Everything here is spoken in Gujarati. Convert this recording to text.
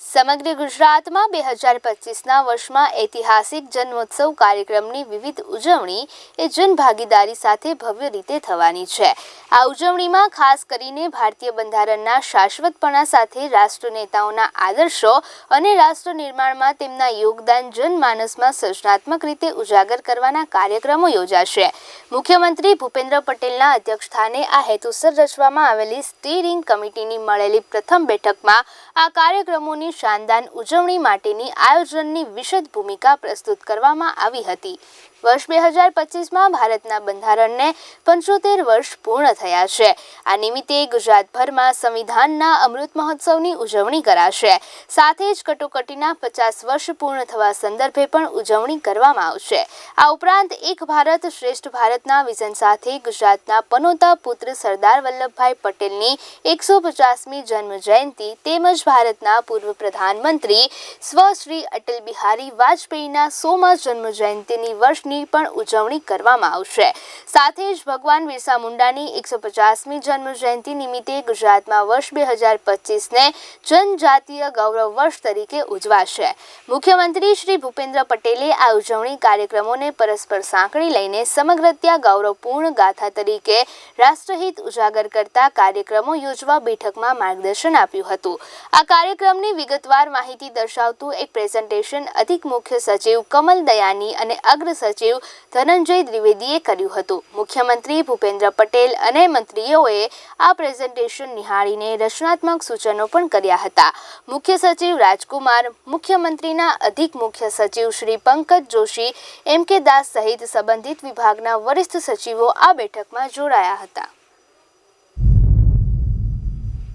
સમગ્ર ગુજરાતમાં બે હજાર પચીસના વર્ષમાં ઐતિહાસિક જન્મોત્સવ કાર્યક્રમની વિવિધ ઉજવણી એ જનભાગીદારી સાથે ભવ્ય રીતે થવાની છે. આ ઉજવણીમાં ખાસ કરીને ભારતીય બંધારણના શાશ્વતપણા સાથે રાષ્ટ્ર નેતાઓના આદર્શો અને રાષ્ટ્ર નિર્માણમાં તેમના યોગદાન જનમાનસમાં સર્જનાત્મક રીતે ઉજાગર કરવાના કાર્યક્રમો યોજાશે. મુખ્યમંત્રી ભૂપેન્દ્ર પટેલના અધ્યક્ષસ્થાને આ હેતુસર રચવામાં આવેલી સ્ટીરિંગ કમિટીની મળેલી પ્રથમ બેઠકમાં આ કાર્યક્રમોની શાનદાર ઉજવણી માટેની આયોજનની વિશદ ભૂમિકા પ્રસ્તુત કરવામાં આવી હતી. વર્ષ બે હજાર પચીસમાં ભારતના બંધારણને પંચોતેર વર્ષ પૂર્ણ થયા છે. આ નિમિત્તે ગુજરાતભરમાં સંવિધાનના અમૃત મહોત્સવની ઉજવણી કરાશે. સાથે જ કટોકટીના પચાસ વર્ષ પૂર્ણ થવા સંદર્ભે પણ ઉજવણી કરવામાં આવશે. આ ઉપરાંત એક ભારત શ્રેષ્ઠ ભારતના વિઝન સાથે ગુજરાતના પનોતા પુત્ર સરદાર વલ્લભભાઈ પટેલની એકસો પચાસમી જન્મ જયંતિ તેમજ ભારતના પૂર્વ પ્રધાનમંત્રી સ્વ શ્રી અટલ બિહારી વાજપેયીના સોમા જન્મ જયંતિની વર્ષની પણ ઉજવણી કરવામાં આવશે. સાથે જ ભગવાન બિરસા મુંડાની એકસો પચાસમી જન્મ જયંતિ નિમિત્તે ગુજરાતમાં વર્ષ બે હજાર પચીસને જનજાતીય ગૌરવ વર્ષ તરીકે ઉજવાશે. મુખ્યમંત્રી શ્રી ભૂપેન્દ્ર પટેલે આ ઉજવણી કાર્યક્રમોને પરસ્પર સાંકળી લઈને સમગ્ર ત્યાં ગૌરવપૂર્ણ ગાથા તરીકે રાષ્ટ્રહિત ઉજાગર કરતા કાર્યક્રમો યોજવા બેઠકમાં માર્ગદર્શન આપ્યું હતું. આ કાર્યક્રમની વિગતવાર માહિતી દર્શાવતું એક પ્રેઝન્ટેશન અધિક મુખ્ય સચિવ કમલ દયાની અને અગ્ર સચિવ ધનંજય દ્વિવેદીએ કર્યું હતું. મુખ્યમંત્રી ભૂપેન્દ્ર પટેલ અને મંત્રીઓએ આ પ્રેઝન્ટેશન નિહાળીને રચનાત્મક સૂચનો પણ કર્યા હતા. મુખ્ય સચિવ રાજકુમાર, મુખ્યમંત્રીના અધિક મુખ્ય સચિવ શ્રી પંકજ જોશી, એમ કે દાસ સહિત સંબંધિત વિભાગના વરિષ્ઠ સચિવો આ બેઠકમાં જોડાયા હતા.